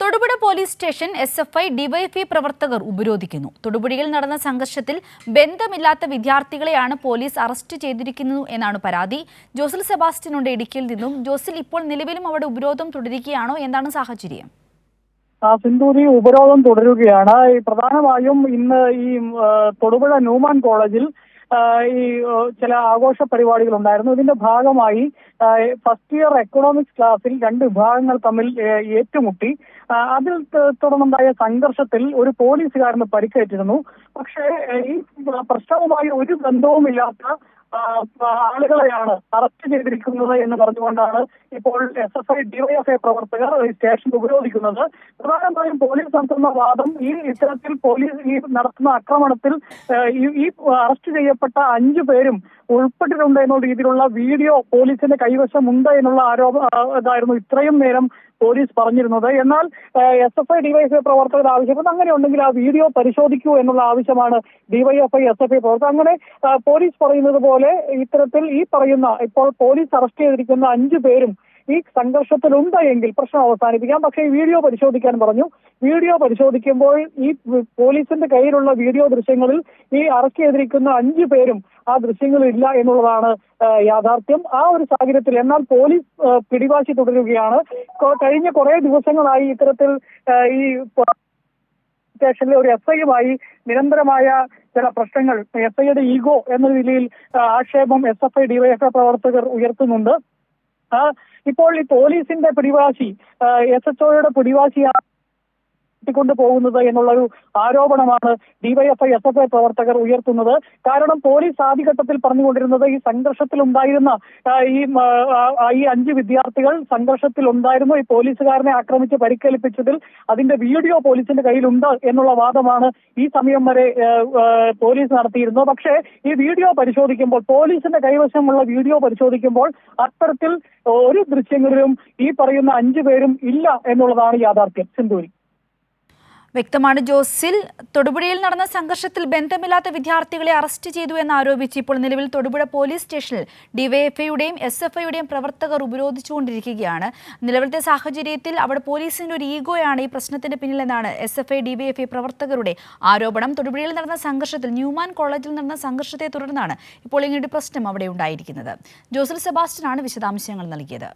Thodupuzha police station S F I DYFI പ്രവർത്തകർ ഉപരോധിക്കുന്നു. തൊടുപുഴയിൽ നടന്ന സംഘർഷത്തിൽ ബന്ധമില്ലാത്ത വിദ്യാർത്ഥികളെയാണ് പോലീസ് അറസ്റ്റ് ചെയ്തിരിക്കുന്നു എന്നാണ് പരാതി. ജോസൽ സെബാസ്റ്റ്യനുണ്ട് ഇടുക്കിയിൽ നിന്നും. ജോസിൽ ഇപ്പോൾ നിലവിലും അവിടെ ഉപരോധം തുടരുകയാണോ? എന്താണ് സാഹചര്യം? സിന്ധൂരി ഉപരോധം തുടരുകയാണ്. പ്രധാനമായും ഇന്ന് ഈ തൊടുപുഴ ന്യൂമാൻ കോളേജിൽ ഈ ചില ആഘോഷ പരിപാടികൾ ഉണ്ടായിരുന്നു ഇതിന്റെ ഭാഗമായി ഫസ്റ്റ് ഇയർ എക്കണോമിക്സ് ക്ലാസ്സിൽ രണ്ട് വിഭാഗങ്ങൾ തമ്മിൽ ഏറ്റുമുട്ടി. അതിൽ തുടർന്നുണ്ടായ സംഘർഷത്തിൽ ഒരു പോലീസുകാരന് പരിക്കേറ്റിരുന്നു. പക്ഷേ ഈ പ്രശ്നവുമായി ഒരു ബന്ധവുമില്ലാത്ത ആളുകളെയാണ് അറസ്റ്റ് ചെയ്തിരിക്കുന്നത് എന്ന് പറഞ്ഞുകൊണ്ടാണ് ഇപ്പോൾ എസ് എഫ് ഐ ഡിവൈഎഫ്ഐ പ്രവർത്തകർ സ്റ്റേഷൻ ഉപരോധിക്കുന്നത്. പ്രധാനമായും പോലീസ് നടത്തുന്ന വാദം ഈ ഇത്തരത്തിൽ പോലീസ് ഈ നടത്തുന്ന ആക്രമണത്തിൽ ഈ- അറസ്റ്റ് ചെയ്യപ്പെട്ട അഞ്ചു പേരും ഉൾപ്പെട്ടിട്ടുണ്ട് എന്നുള്ള രീതിയിലുള്ള വീഡിയോ പോലീസിന്റെ കൈവശമുണ്ട് എന്നുള്ള ആരോപ ഇതായിരുന്നു. ഇത്രയും നേരം പോലീസ് പറഞ്ഞിരുന്നത്. എന്നാൽ എസ് എഫ് ഐ ഡിവൈഎഫ്ഐ പ്രവർത്തകർ ആവശ്യപ്പെട്ടു അങ്ങനെ ഉണ്ടെങ്കിൽ ആ വീഡിയോ പരിശോധിക്കൂ എന്നുള്ള ആവശ്യമാണ് ഡിവൈഎഫ്ഐ എസ് എഫ് ഐ പ്രവർത്തകർ. അങ്ങനെ പോലീസ് പറയുന്നത് പോലെ ഇത്തരത്തിൽ ഈ പറയുന്ന ഇപ്പോൾ പോലീസ് അറസ്റ്റ് ചെയ്തിരിക്കുന്ന അഞ്ചു പേരും ഈ സംഘർഷത്തിലുണ്ട് എങ്കിൽ പ്രശ്നം അവസാനിപ്പിക്കാം. പക്ഷേ ഈ വീഡിയോ പരിശോധിക്കാൻ പറഞ്ഞു. വീഡിയോ പരിശോധിക്കുമ്പോൾ ഈ പോലീസിന്റെ കയ്യിലുള്ള വീഡിയോ ദൃശ്യങ്ങളിൽ ഈ അറസ്റ്റ് ചെയ്തിരിക്കുന്ന അഞ്ചു പേരും ആ ദൃശ്യങ്ങളില്ല എന്നുള്ളതാണ് യാഥാർത്ഥ്യം. ആ ഒരു സാഹചര്യത്തിൽ എന്നാൽ പോലീസ് പിടിവാശി തുടരുകയാണ്. കഴിഞ്ഞ കുറെ ദിവസങ്ങളായി ഇത്തരത്തിൽ ഈ സ്റ്റേഷനിലെ ഒരു എസ് ഐയുമായി നിരന്തരമായ ചില പ്രശ്നങ്ങൾ എസ് ഐയുടെ ഈഗോ എന്ന നിലയിൽ ആക്ഷേപം എസ് എഫ് ഐ ഡിവൈഎഫ്ഐ പ്രവർത്തകർ ഉയർത്തുന്നുണ്ട്. ഇപ്പോൾ ഈ പോലീസിന്റെ പിടിവാശി എസ് എച്ച് ഒയുടെ പിടിവാശി കൊണ്ട് പോകുന്നത് എന്നുള്ളൊരു ആരോപണമാണ് ഡിവൈഎഫ്ഐ എസ് എഫ് ഐ പ്രവർത്തകർ ഉയർത്തുന്നത്. കാരണം പോലീസ് ആദ്യഘട്ടത്തിൽ പറഞ്ഞുകൊണ്ടിരുന്നത് ഈ സംഘർഷത്തിൽ ഉണ്ടായിരുന്ന ഈ ഈ അഞ്ച് വിദ്യാർത്ഥികൾ സംഘർഷത്തിൽ ഉണ്ടായിരുന്നു ഈ പോലീസുകാരനെ ആക്രമിച്ച് പരിക്കേൽപ്പിച്ചതിൽ അതിന്റെ വീഡിയോ പോലീസിന്റെ കയ്യിലുണ്ട് എന്നുള്ള വാദമാണ് ഈ സമയം വരെ പോലീസ് നടത്തിയിരുന്നത്. പക്ഷേ ഈ വീഡിയോ പരിശോധിക്കുമ്പോൾ പോലീസിന്റെ കൈവശമുള്ള വീഡിയോ പരിശോധിക്കുമ്പോൾ അത്തരത്തിൽ ഒരു ദൃശ്യങ്ങളിലും ഈ പറയുന്ന അഞ്ചു പേരും ഇല്ല എന്നുള്ളതാണ് യാഥാർത്ഥ്യം. സിന്ധൂരി. വ്യക്തമാണ്. ജോസിൽ തൊടുപുഴയിൽ നടന്ന സംഘർഷത്തിൽ ബന്ധമില്ലാത്ത വിദ്യാർത്ഥികളെ അറസ്റ്റ് ചെയ്തു എന്ന് ആരോപിച്ച് ഇപ്പോൾ നിലവിൽ തൊടുപുഴ പോലീസ് സ്റ്റേഷനിൽ ഡിവൈഎഫ്ഐയുടെയും എസ് എഫ് ഐയുടെയും പ്രവർത്തകർ ഉപരോധിച്ചുകൊണ്ടിരിക്കുകയാണ്. നിലവിലത്തെ സാഹചര്യത്തിൽ അവിടെ പോലീസിന്റെ ഒരു ഈഗോയാണ് ഈ പ്രശ്നത്തിന്റെ പിന്നിലെന്നാണ് എസ് എഫ് ഐ ഡിവൈഎഫ്ഐ പ്രവർത്തകരുടെ ആരോപണം. തൊടുപുഴയിൽ നടന്ന സംഘർഷത്തിൽ ന്യൂമാൻ കോളേജിൽ നടന്ന സംഘർഷത്തെ തുടർന്നാണ് ഇപ്പോൾ ഇങ്ങനെ പ്രശ്നം അവിടെ ഉണ്ടായിരിക്കുന്നത്. ജോസൽ സെബാസ്റ്റ്യനാണ് വിശദാംശങ്ങൾ നൽകിയത്.